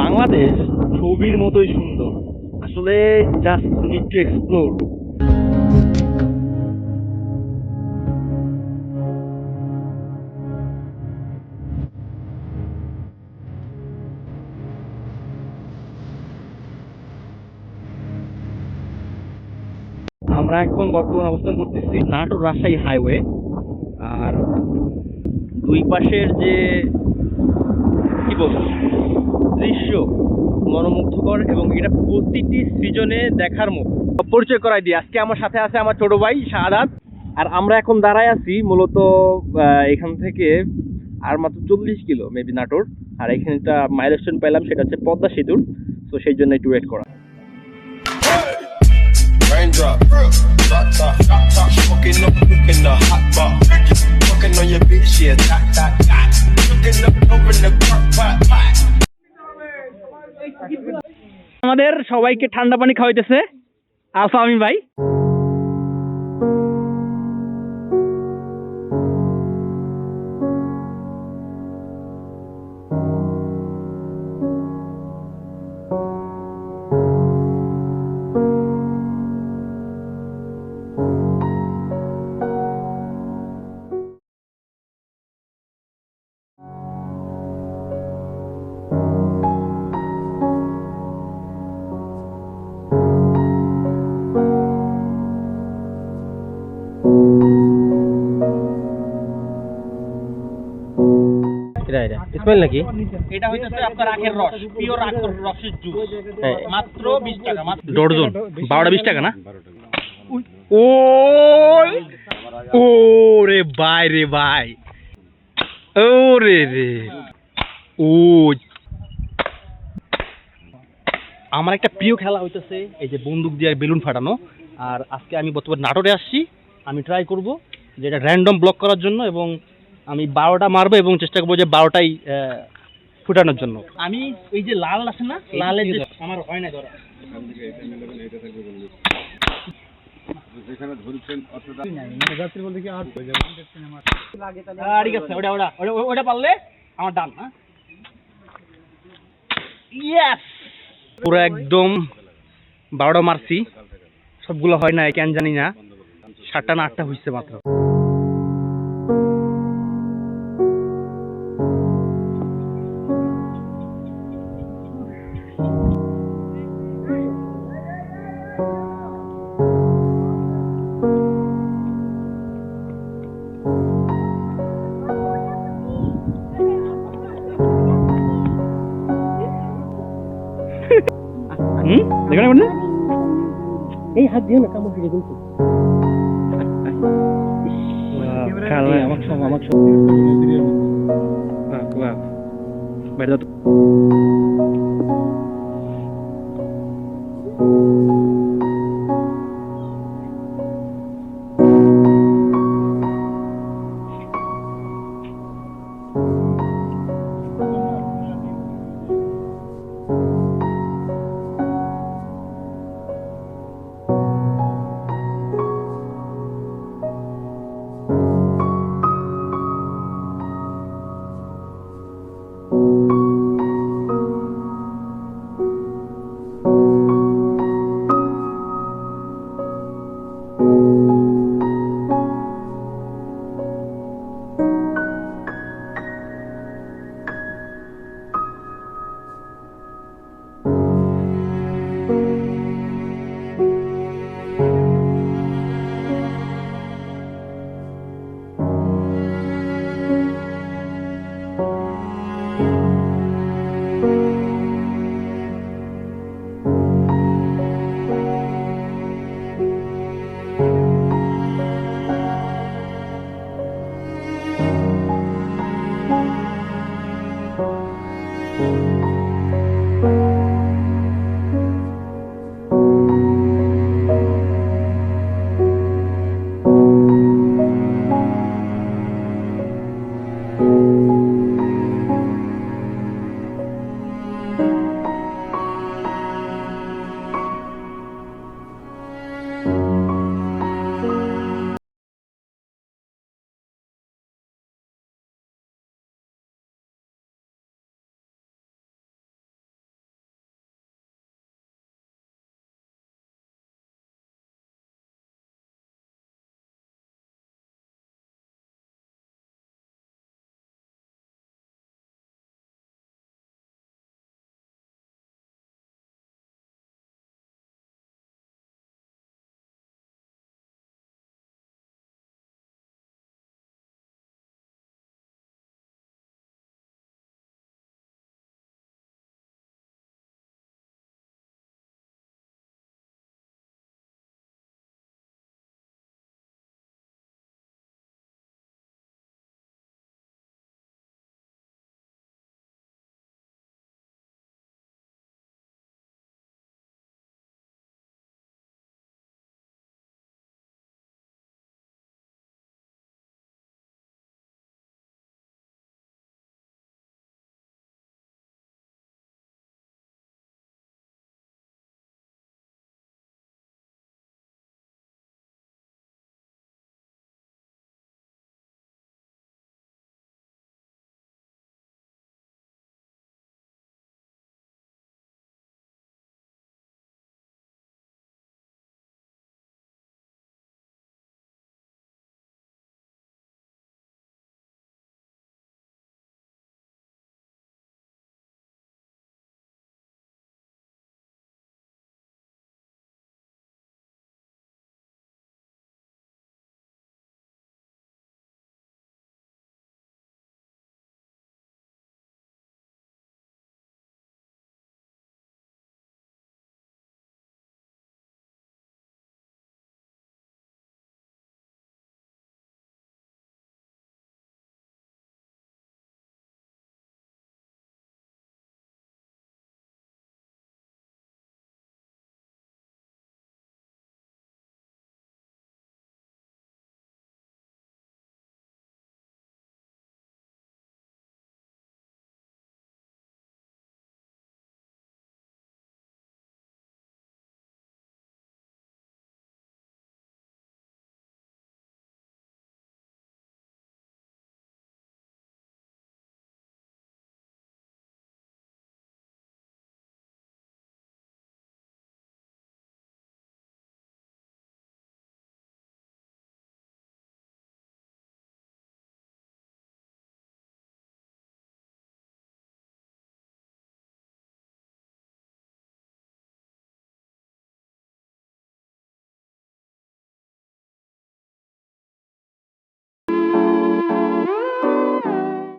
বাংলাদেশ ছবির মতোই সুন্দর। আসলে জাস্ট নিড টু এক্সপ্লোর আমরা এখন বর্তমান অবস্থান করতেছি নাটোর রাজশাহী হাইওয়ে আর দুই পাশের যে, কি বলব? দৃশ্য মনোমুগ্ধকর এবং এটা প্রতিটি সিজনে দেখার মতো পরিচয় করাই দিই আজকে আমার সাথে আছে আমার ছোট ভাই শাহাদাত আর আমরা এখন দাঁড়ায় আছি মূলত এখান থেকে আর মাত্র চল্লিশ কিলো মেবি নাটোর আর এখানে একটা মাইলস্টোন পেলাম সেটা হচ্ছে পদ্মা সেতুর তো সেই জন্য একটু ওয়েট করা. Fucking on your bitch, yeah. Cooking up, over the pot. আমাদের সবাইকে ঠান্ডা পানি খাওয়াইতেছে আলফা আমি ভাই। ইসমাইল নাকি? এটা হইতেছে আপনার আখের রস পিওর আখের রসের জুস হ্যাঁ। মাত্র বিশ টাকা মাত্র ডর্জন বারোটা বিশ টাকা না? ও ও রে ভাই রে ভাই। ও রে। রে ও আমার একটা প্রিয় খেলা হইতেছে এই যে বন্দুক দিয়ে বেলুন ফাটানো। আর আজকে আমি বর্তমানে নাটোরে আসছি। আমি ট্রাই করব যে এটা র্যান্ডম ব্লক করার জন্য এবং আমি বারোটা মারবো এবং চেষ্টা করব যে বারোটাই ফুটানোর জন্য। আমি এই যে লাল আছে না লালের যে আমার হয় না ধরা। ঠিক আছে ওটা ওটা ওটা ওটা পারলে আমার ডান হ্যাঁ? ইয়েস পুরো একদম বারোটা মারছি। সবগুলো হয় না কেন জানি না। সাতটা না আটটা হয়েছে মাত্র। দেখো না এই হাত দিও না কামড় দিলে কিন্তু আমার সব আমার সব। বাইরে।